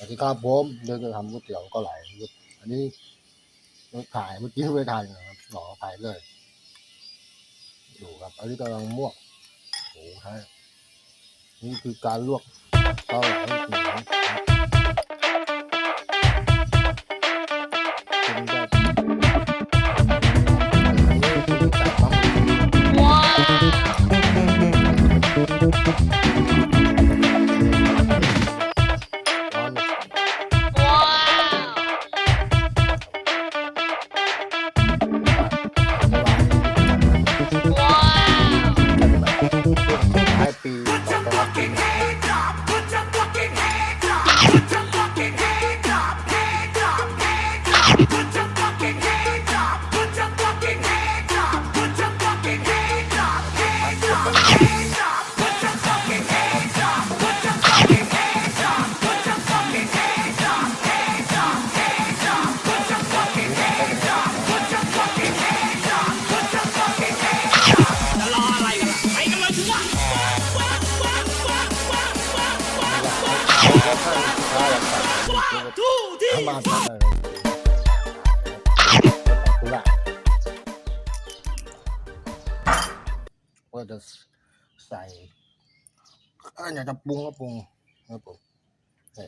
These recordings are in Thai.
สวัสดีครับผมเดินจะทำก๋วยเตี๋ยวก็ไหลอันนี้เราถ่ายเมื่อกี้ไม่ทันนะครับหนอถ่ายเลยดูครับ อันนี้กำลังมวกโอ้โหใช่นี่คือการลวกเกาไหลหมูนะครับ เข้ามาทำอะไรกุหลาจะใส่อยากจะปรุงก็ปรุงนะครับผมนี่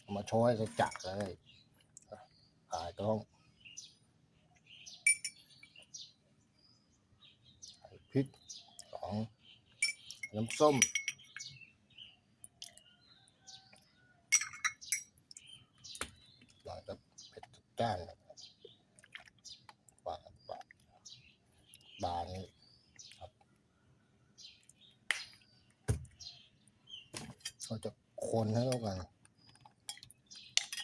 เอามาชว์ให้จัดเลยถ่ายต้องพริกสองน้ำส้ม หน่อยก็ ก้านนะครับาปลาบางนี่ครับเราจะคนให้เข้ากัน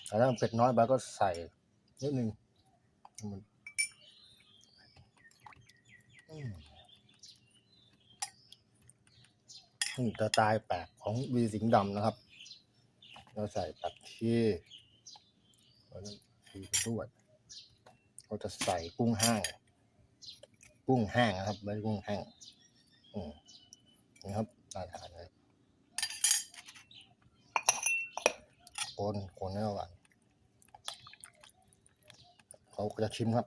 ถ้ามันเผ็ดน้อยไปก็ใส่นิดนึงมันอืมนี่สไตล์แปลกของวีสิงดำนะครับ เราใส่ผักชี แล้วก็ชีไปด้วยเราจะใส่กุ้งแห้งกุ้งแห้งนะครับไม่ใช่กุ้งแห้งอืมนี่ครับน่าทานเลยคนคนให้เข้ากันเราจะชิมครับ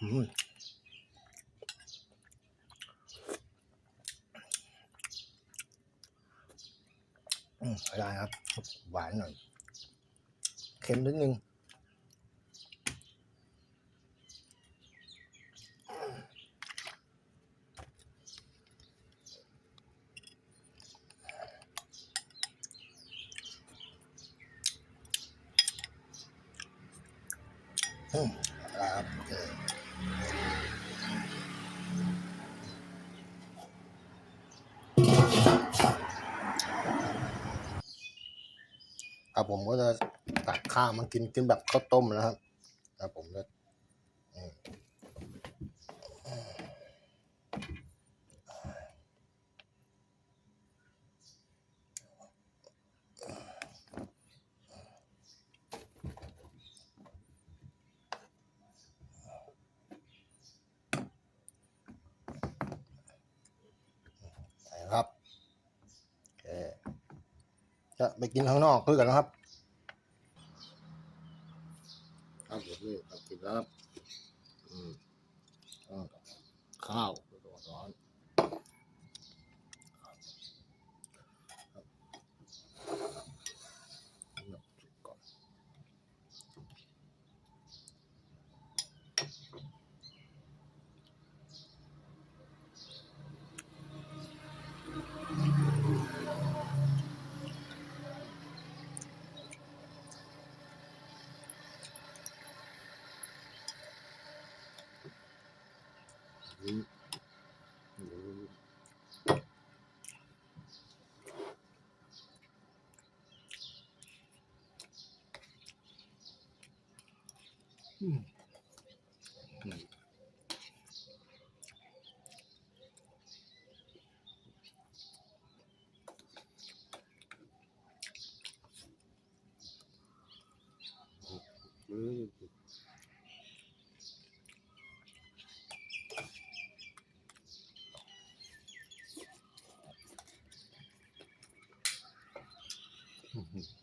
อืม ได้ครับ หวานหน่อย เค็มนิดนึงอืมได้ครับ ผมก็จะตักข้าวมากินกินแบบข้าวต้มนะครับครับผมจะอืมใส่ครับโอเคจะไปกินข้างนอกด้วยกันนะครับผมนี่ ครับอืมอ่าข้าวร้อนครับก่อน อืมอืมอื Mm-hmm.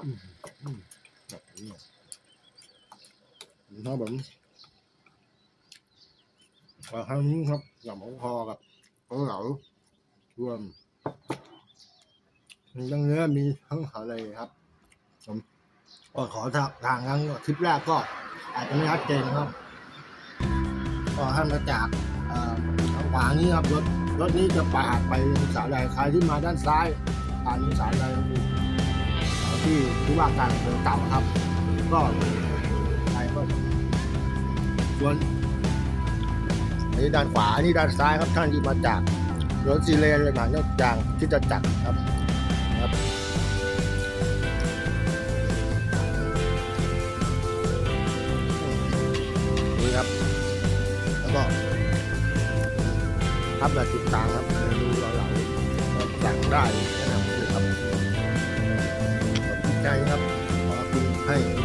แบบนี้ครับผมขอครั้งนี้ครับกับหมูคอกับเกาเหลารวมมีทั้งเนื้อมีทั้งอะไรครับผมก็ขอทางครั้งทริปแรกก็ อาจจะไม่ชัดเจนครับก็ให้มาจากขวานี้ครับรถรถนี้จะปาดไปสาแดงใครที่มาด้านซ้ายผ่านสาแดงมี ที่ทุกว่าการอำเภอเก่าครับ ก็ไปก็ส่วนอันนี้ด้านขวาอันนี้ด้านซ้ายครับท่านที่มาจากรถซีเลนเลยผ่านนอกจางที่จะจักรครับครับ ใจครับ ขอคุณให้